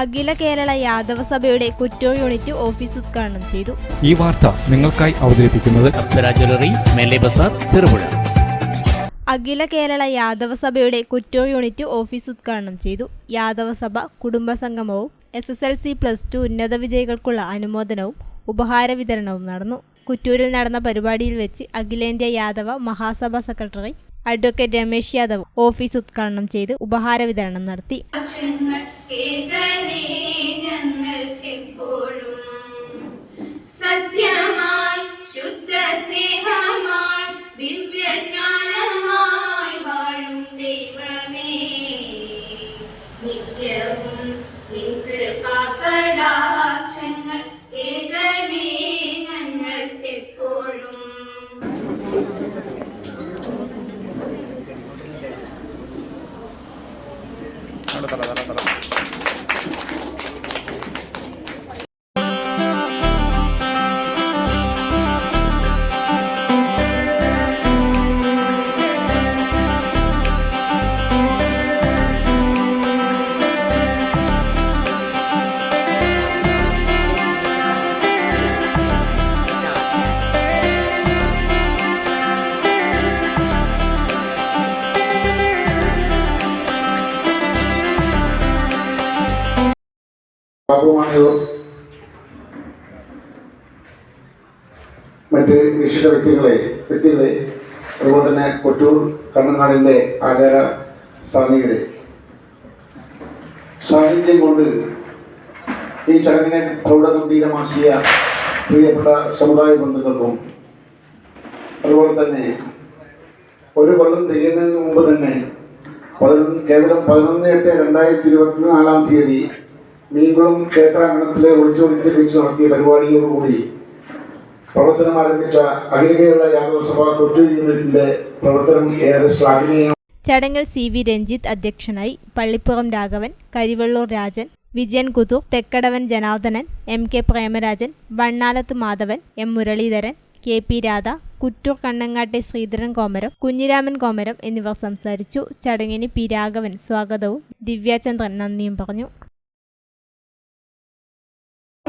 അഖില കേരള യാദവ സഭയുടെ കുറ്റോ unit office ഉദ്ഘാടനം ചെയ്തു. ഈ വാർത്ത നിങ്ങൾക്കായി അവതരിപ്പിക്കുന്നത് ചെറുപുഴ. അഖില കേരള യാദവ സഭയുടെ കുറ്റോ യൂണിറ്റ് ഓഫീസ് ഉദ്ഘാടനം ചെയ്തു. യാദവ സഭ കുടുംബ സംഗമവും S S L C plus two ഉന്നത വിജയികൾക്കുള്ള അനുമോദനവും ഉപഹാര വിതരണവും നടന്നു. കുറ്റൂരിൽ നടന്ന പരിപാടിയിൽ വെച്ച് അഖിലേന്ത്യാ Yadava Mahasabha secretary advocate Ramesh Yadav office ഉദ്ഘാടനം ചെയ്ത് ഉപഹാര വിതരണം നടത്തി. tala, tala, tala. ബാബുമാണിയോ മറ്റ് വിശിഷ്ട വ്യക്തികളെ വ്യക്തികളെ അതുപോലെ തന്നെ കൊട്ടൂർ കണ്ണനാടിന്റെ ആചാര സ്ഥാനികരെ സാന്നിധ്യം കൊണ്ട് ഈ ചടങ്ങിനെ പ്രൗഢഗംഭീരമാക്കിയ പ്രിയപ്പെട്ട സമുദായ ബന്ധുക്കൾക്കും അതുപോലെ തന്നെ ഒരു കൊല്ലം തികയുന്നതിന് മുമ്പ് തന്നെ പതിനൊന്ന് കേവലം പതിനൊന്ന് എട്ട് രണ്ടായിരത്തി ഇരുപത്തിനാലാം തീയതി മീൻകുളം ക്ഷേത്രാങ്കണത്തിലെ ഒളിച്ചോടിത്തിൽ വെച്ച് നടത്തിയ പരിപാടിയോടുകൂടി പ്രവർത്തനം ആരംഭിച്ച അഖില കേരള യാദവ സഭ കൊറ്റൂർ യൂണിറ്റിന്റെ പ്രവർത്തനം ഏറെ ശ്ലാഘനീയം ചടങ്ങിൽ സി വി രഞ്ജിത്ത് അധ്യക്ഷനായി Pallippuram Raghavan Karivellur Rajan Vijayan Kuthur Thekkadavan Janardhanan M K Premarajan Vannalath Madhavan M Muraleedharan K P Radha Kuttur കണ്ണങ്ങാട്ടെ Sreedharan കോമരം കുഞ്ഞിരാമൻ കോമരം എന്നിവർ സംസാരിച്ചു. ചടങ്ങിന് പി രാഘവൻ സ്വാഗതവും. ദിവ്യാചന്ദ്രൻ നന്ദിയും പറഞ്ഞു.